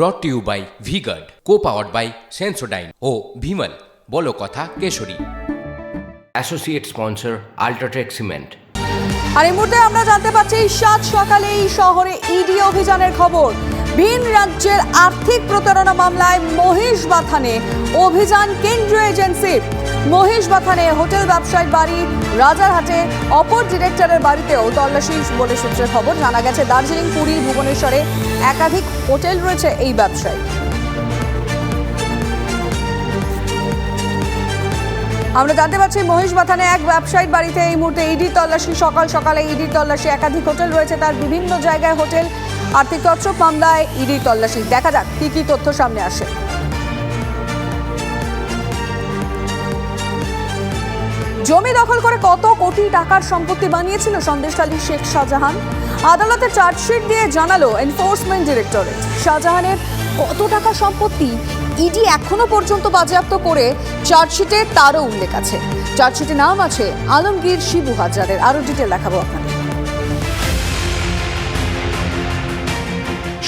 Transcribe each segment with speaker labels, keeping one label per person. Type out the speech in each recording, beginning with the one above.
Speaker 1: Brought to you by V-Guard co powered by Sensodyne ও ভিমল বলো কথা Keshari. Associate sponsor UltraTech cement
Speaker 2: আর এই মুহূর্তে আমরা জানতে পারছি সাত সকালে এই শহরে ইডি অভিযানের খবর। ভিন রাজ্যের আর্থিক প্রতারণা মামলায় মহেশ বাথানে অভিযান কেন্দ্রীয় এজেন্সির মহেশ বাথানে হোটেল ব্যবসায়ীর বাড়ি, রাজারহাটে অপর ডিরেক্টরের বাড়িতেও তল্লাশি বলে সূত্রে খবর। জানা গেছে, দার্জিলিং, পুরী, ভুবনেশ্বরে একাধিক হোটেল রয়েছে এই ব্যবসায়ী। আমরা জানতে পারছি, মহেশ বাথানে এক ব্যবসায়ীর বাড়িতে এই মুহূর্তে ইডি তল্লাশি, সকাল সকালে ইডি তল্লাশি, একাধিক হোটেল রয়েছে তার বিভিন্ন জায়গায় হোটেল। আর্থিক তৎসব মামলায় ইডি তল্লাশি। দেখা যাক, কি কি তথ্য সামনে আসে। জমি দখল করে কত কোটি টাকার সম্পত্তি বানিয়েছিল সন্দেশখালী শেখ শাহজাহান? আদালতে চার্জশিট দিয়ে জানালো এনফোর্সমেন্ট ডিরেক্টরেট শাহজাহানের কত টাকা সম্পত্তি ইডি এখনও পর্যন্ত বাজেয়াপ্ত করে চার্জশিটে তারও উল্লেখ আছে। চার্জশিটে নাম আছে আলমগীর শিবু হাজারের। আরও ডিটেল দেখাবো আপনাদের।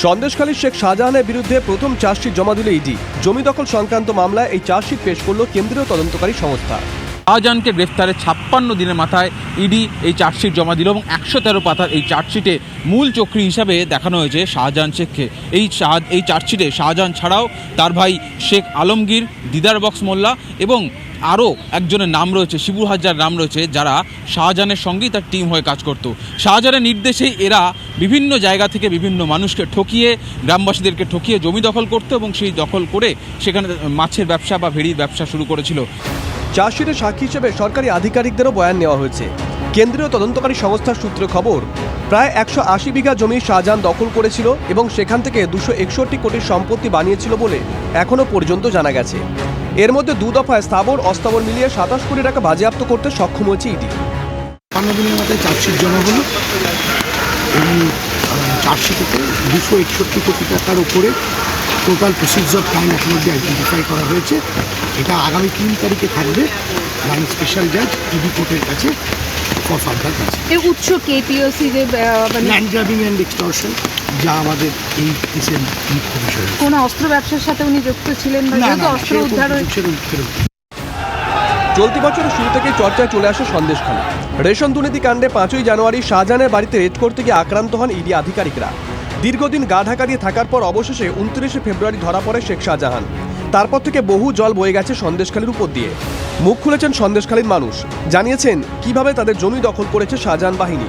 Speaker 3: সন্দেশখালী শেখ শাহজাহানের বিরুদ্ধে প্রথম চার্জশিট জমা দিল ইডি জমি দখল সংক্রান্ত মামলায় এই চার্জশিট পেশ করল কেন্দ্রীয় তদন্তকারী সংস্থা।
Speaker 4: শাহজাহানকে গ্রেফতারের ছাপ্পান্ন দিনের মাথায় ইডি এই চার্জশিট জমা দিল এবং একশো তেরো পাতার এই চার্জশিটে মূল চক্রী হিসাবে দেখানো হয়েছে শাহজাহান শেখকে। এই শাহ এই চার্জশিটে শাহজাহান ছাড়াও তার ভাই শেখ আলমগীর, দিদার বক্স মোল্লা এবং আরও একজনের নাম রয়েছে শিবু হাজার নাম রয়েছে, যারা শাহজাহানের সঙ্গেই তার টিম হয়ে কাজ করত। শাহজাহানের নির্দেশেই এরা বিভিন্ন জায়গা থেকে বিভিন্ন মানুষকে ঠকিয়ে, গ্রামবাসীদেরকে ঠকিয়ে জমি দখল করতো এবং সেই দখল করে সেখানে মাছের ব্যবসা বা ভেড়ির ব্যবসা শুরু করেছিল।
Speaker 3: চার্জশিটে সাক্ষী হিসেবে সরকারি আধিকারিকদেরও বয়ান নেওয়া হয়েছে। কেন্দ্রীয় তদন্তকারী সংস্থার সূত্রে খবর, প্রায় একশো আশি বিঘা জমি শাহজাহান দখল করেছিল এবং সেখান থেকে দুশো একষট্টি কোটির সম্পত্তি বানিয়েছিল বলে এখনও পর্যন্ত জানা গেছে। এর মধ্যে দু দফায় স্থাবর, অস্থাবর মিলিয়ে সাতাশ কোটি টাকা বাজেয়াপ্ত করতে সক্ষম হয়েছে ইডি।
Speaker 5: দিনের মাথায় চার্জশিট জমা চার্জশিটেতে দুশো একষট্টি কোটি টাকার উপরে টোটাল প্রসিডস অফ ক্রাইম অব্দি আইডেন্টিফাই করা হয়েছে। এটা আগামী তিন তারিখে থাকবে। মানে স্পেশাল জাজ ইডি কোর্টের কাছে ফর ফার্দার কাছে
Speaker 6: উৎস কেপিওসি যে মানে
Speaker 5: ল্যান্ড গ্রাবিং অ্যান্ড এক্সটর্শন যা আমাদের এই কেসের মুখ্য বিষয়।
Speaker 6: কোন অস্ত্র ব্যবসার সাথে উনি যুক্ত ছিলেন
Speaker 5: না
Speaker 6: অস্ত্র
Speaker 5: সেরকম
Speaker 6: উদ্ধার
Speaker 5: কিছু-
Speaker 6: হয়েছে
Speaker 5: সেরকম সেরকম
Speaker 3: চলতি বছরের শুরু থেকে চর্চায় চলে আসে সন্দেশখালী রেশন দুর্নীতি কাণ্ডে পাঁচই জানুয়ারি শাহজাহানের বাড়িতে রেড করতে গিয়ে আক্রান্ত হন ইডি আধিকারিকরা। দীর্ঘদিন গা ঢাকা দিয়ে থাকার পর অবশেষে উনত্রিশে ফেব্রুয়ারি ধরা পড়ে শেখ শাহজাহান। তারপর থেকে বহু জল বয়ে গেছে সন্দেশখালীর উপর দিয়ে। মুখ খুলেছেন সন্দেশখালীর মানুষ। জানিয়েছেন, কীভাবে তাদের জমি দখল করেছে শাহজাহান বাহিনী।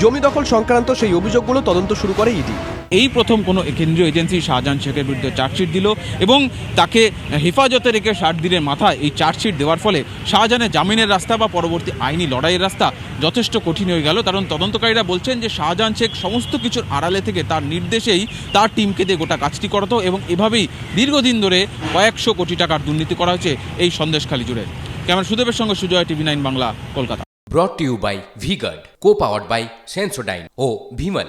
Speaker 3: জমি দখল সংক্রান্ত সেই অভিযোগগুলো তদন্ত শুরু করে ইডি।
Speaker 4: এই প্রথম কোনো কেন্দ্রীয় এজেন্সি শাহজাহান শেখের বিরুদ্ধে চার্জশিট দিল এবং তাকে হেফাজতে রেখে ষাট দিনের মাথায় এই চার্জশিট দেওয়ার ফলে শাহজাহানের জামিনের রাস্তা বা পরবর্তী আইনি লড়াইয়ের রাস্তা যথেষ্ট কঠিন হয়ে গেল। কারণ তদন্তকারীরা বলছেন যে শাহজাহান শেখ সমস্ত কিছুর আড়ালে থেকে তার নির্দেশেই তার টিমকে দিয়ে গোটা কাজটি করাতো এবং এভাবেই দীর্ঘদিন ধরে কয়েকশো কোটি টাকার দুর্নীতি করা হয়েছে এই সন্দেশখালী জুড়ে। ক্যামেরা সুদেবের সঙ্গে Sujoy, TV nine Bangla, Kolkata.
Speaker 1: Brought you by Vguard co powered by Sensodyne O Vimal